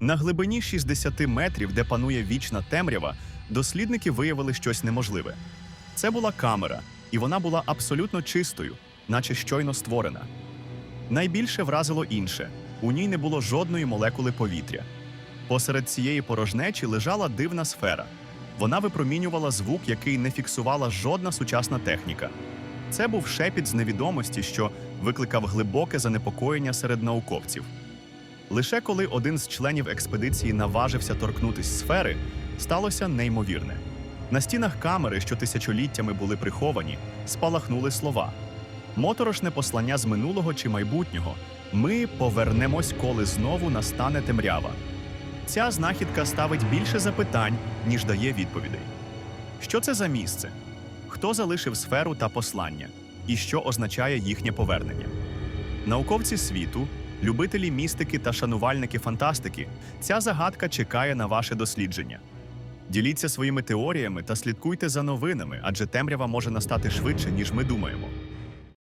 На глибині 60 метрів, де панує вічна темрява, дослідники виявили щось неможливе. Це була камера, і вона була абсолютно чистою, наче щойно створена. Найбільше вразило інше: у ній не було жодної молекули повітря. Посеред цієї порожнечі лежала дивна сфера. Вона випромінювала звук, який не фіксувала жодна сучасна техніка. Це був шепіт з невідомості, що викликав глибоке занепокоєння серед науковців. Лише коли один з членів експедиції наважився торкнутись сфери, сталося неймовірне. На стінах камери, що тисячоліттями були приховані, спалахнули слова. Моторошне послання з минулого чи майбутнього. Ми повернемось, коли знову настане темрява. Ця знахідка ставить більше запитань, ніж дає відповідей. Що це за місце? Хто залишив сферу та послання? І що означає їхнє повернення? Науковці світу, любителі містики та шанувальники фантастики, ця загадка чекає на ваше дослідження. Діліться своїми теоріями та слідкуйте за новинами, адже темрява може настати швидше, ніж ми думаємо.